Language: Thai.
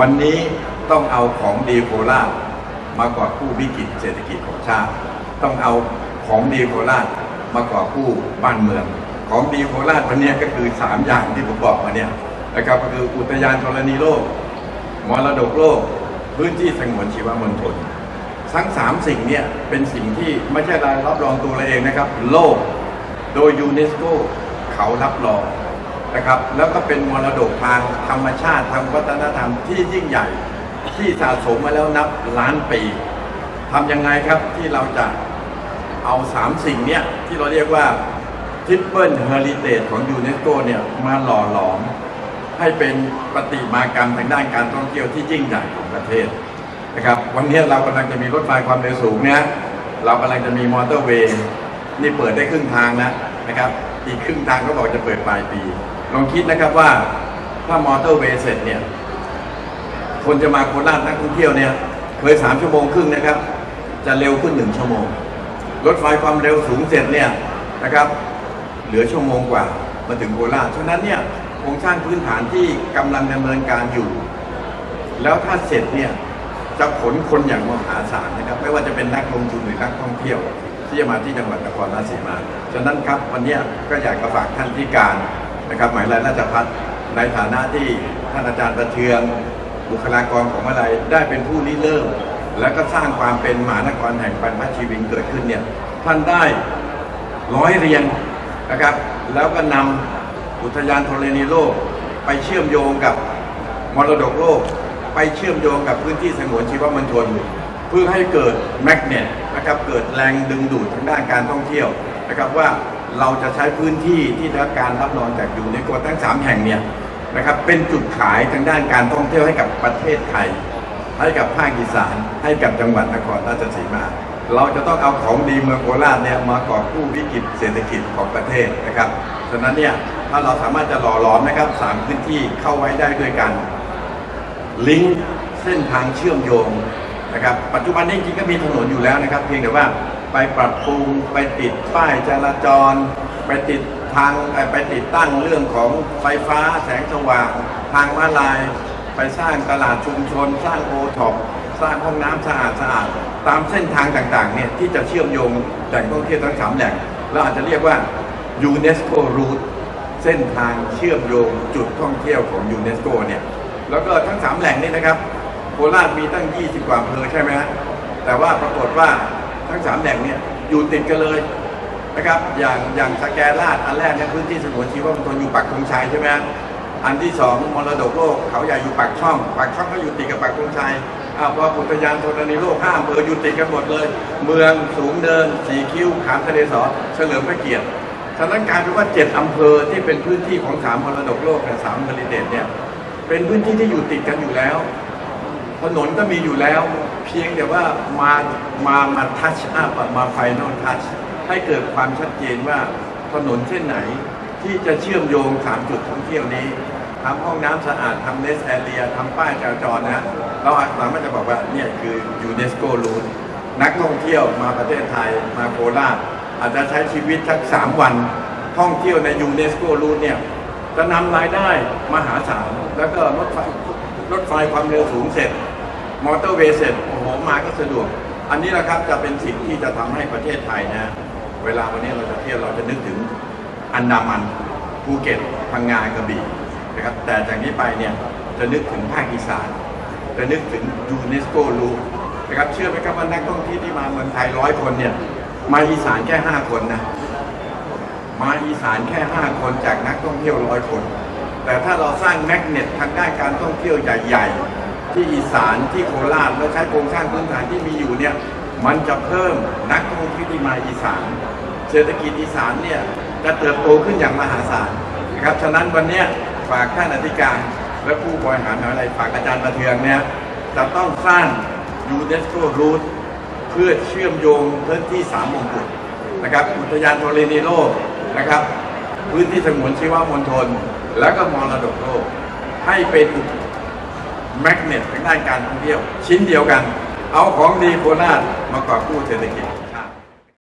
วันนี้ต้องเอาของดีโคราชมากอบกู้วิกฤตเศรษฐกิจของชาติ ต้องเอาของดีโคราชมากอบกู้บ้านเมือง ของดีโคราชวันนี้ก็คือ 3 อย่างที่ผมบอกมาเนี่ยนะครับก็คืออุทยานธรณีโลกมรดกโลก พื้นที่สงวนชีวมณฑลทั้งสามสิ่งเนี่ยเป็นสิ่งที่ไม่ใช่เรารับรองตัวเราเองนะครับ โลกโดยยูเนสโกเขารับรอง นะครับ แล้วก็เป็นมรดกทางธรรมชาติทางวัฒนธรรมที่ยิ่งใหญ่ที่สะสมมาแล้วนับล้านปีทำยังไงครับที่เราจะเอาสามสิ่งเนี้ยที่เราเรียกว่าทริปเปิลเฮอริเตจของยูเนสโกเนี่ยมาหล่อหลอม ให้เป็นปฏิมากรรมทางด้านการท่องเที่ยวที่ยิ่งใหญ่ของประเทศนะครับวันนี้เรากำลังจะมีรถไฟความเร็วสูงเนี่ยเรากำลังจะมีมอเตอร์เวย์นี่เปิดได้ครึ่งทางแล้วนะครับ อีกครึ่งทางก็บอกจะเปิดปลายปี ลองคิดนะครับว่าถ้ามอเตอร์เวย์เสร็จเนี่ย คนจะมาโคราชนักท่องเที่ยวเนี่ยเคยสามชั่วโมงครึ่งนะครับ จะเร็วขึ้นหนึ่งชั่วโมง รถไฟความเร็วสูงเสร็จเนี่ยนะครับ เหลือชั่วโมงกว่ามาถึงโคราชฉะนั้นเนี่ยโครงสร้างพื้นฐานที่กำลังดำเนินการอยู่ แล้วถ้าเสร็จเนี่ยจะขนคนอย่างมหาศาลนะครับ ไม่ว่าจะเป็นนักลงทุนหรือนักท่องเที่ยว ที่จะมาที่จังหวัดนครราชสีมาฉะนั้นครับวันนี้ก็อยากจะฝากท่านที่การ นะครับหมายเลขราชพัฒน์ในฐานะที่ท่านอาจารย์ประเทืองบุคลากรของอะไรได้เป็นผู้ริเริ่ม และก็สร้างความเป็นมหานครแห่งปันพัชชีวินเกิดขึ้นเนี่ยท่านได้ร้อยเรียงนะครับแล้วก็นำอุทยานธรณีโลก ไปเชื่อมโยงกับมรดกโลก ไปเชื่อมโยงกับพื้นที่สงวนชีวมณฑลเพื่อให้เกิดแมกเนตนะครับเกิดแรงดึงดูดทางด้านการท่องเที่ยวนะครับว่า เราจะใช้พื้นที่ที่ได้รับการรับรองจากยูเนสโกทั้ง 3 แห่งเนี่ยนะครับเป็นจุดขายทางด้านการท่องเที่ยวให้กับประเทศไทย ให้กับภาคอีสานให้กับจังหวัดนครราชสีมา เราจะต้องเอาของดีเมืองโคราชเนี่ยมากอบกู้วิกฤตเศรษฐกิจของประเทศนะครับฉะนั้นเนี่ยถ้าเราสามารถจะหล่อหลอมนะครับสามพื้นที่เข้าไว้ได้ด้วยกัน ลิงก์เส้นทางเชื่อมโยงนะครับปัจจุบันนี้จริงๆก็มีถนนอยู่แล้วนะครับ เพียงแต่ว่า ไปปรับปรุงไปติดป้ายจราจร ไปติดทางไปติดตั้งเรื่องของไฟฟ้าแสงสว่าง ทางม้าลาย ไปสร้างตลาดชุมชน สร้างโอท็อปสร้างห้องน้ำสะอาดสะอาดตามเส้นทางต่างๆเนี่ยที่จะเชื่อมโยงแหล่งท่องเที่ยวทั้งสามแหล่งเราอาจจะเรียกว่ายูเนสโกรูทเส้นทางเชื่อมโยงจุดท่องเที่ยวของยูเนสโกเนี่ยแล้วก็ทั้งสามแหล่งนี้นะครับโคราชมีตั้ง 20 กว่าอำเภอใช่ไหมฮะแต่ว่าปรากฏว่า ทั้งสามแหล่งเนี่ยอยู่ติดกันเลยนะครับ อย่างอย่างสแกลาดอันแรกเนี่ยพื้นที่สงวนชีวมณฑลอยู่ปักธงชัยใช่ไหมอันที่สองมรดกโลกเขาใหญ่อยู่ปากช่องปากช่องก็อยู่ติดกับปากธงชัยอ้าวพออุทยานธรณีโลกห้าอำเภออยู่ติดกันหมดเลย เมืองสูงเดินสีคิ้วขามทะเลสอเฉลิมพระเกียรติฉะนั้นกลารเป็นว่าเจ็ดอำเภอที่เป็นพื้นที่ของสามมรดกโลกและสามเฮริเดตเนี่ยเป็นพื้นที่ที่อยู่ติดกันอยู่แล้ว ถนนก็มีอยู่แล้ว เพียงแต่ว่ามามามาทัชอัพมาไฟนอลทัชให้เกิดความชัดเจนว่าถนนเส้นไหนที่จะเชื่อมโยงสามจุดท่องเที่ยวนี้ทำห้องน้ำสะอาดทำเนสแอเรียทำป้ายจราจรนะเราอาจสามารถจะบอกว่าเนี่ยคือยูเนสโกรูทนักท่องเที่ยวมาประเทศไทยมาโคราชอาจจะใช้ชีวิตสักสามวันท่องเที่ยวในยูเนสโกรูทเนี่ยจะนำรายได้มหาศาลแล้วก็รถไฟรถไฟความเร็วสูงเสร็จ มอเตอร์เวย์เสร็จโอ้โหมาก็สะดวก อันนี้แหละครับจะเป็นสิ่งที่จะทำให้ประเทศไทยนะเวลาวันนี้เราจะเที่ยวเราจะนึกถึงอันดามันภูเก็ตพังงากระบี่นะครับแต่จากนี้ไปเนี่ยจะนึกถึงภาคอีสานจะนึกถึงยูเนสโกรูนะครับเชื่อไหมครับว่านักท่องเที่ยวที่มาเมืองไทยร้อยคนเนี่ยมาอีสานแค่ห้าคนนะมาอีสานแค่5คนจากนักท่องเที่ยวร้อยคน แต่ถ้าเราสร้างแมกเนตทางด้านการท่องเที่ยวใหญ่ๆ ที่อีสานที่โคราชแล้วใช้โครงสร้างพื้นฐานที่มีอยู่เนี่ยมันจะเพิ่มนักท่องเที่ยวที่มาอีสาน เศรษฐกิจอีสานเนี่ยจะเติบโตขึ้นอย่างมหาศาลนะครับฉะนั้นวันนี้ฝากท่านอธิการและผู้บริหารมหาวิทยาลัยฝากอาจารย์ประเทืองเนี่ยจะต้องสร้างยูเนสโกรูทเพื่อเชื่อมโยงพื้นที่สามมงกุฎนะครับอุทยานธรณีโลกนะครับ พื้นที่สงวนชีวมณฑลแล้วก็มรดกโลกให้เป็น แมกเนตทางด้านการท่องเที่ยว ชิ้นเดียวกัน เอาของดีโคราชมากอบกู้เศรษฐกิจ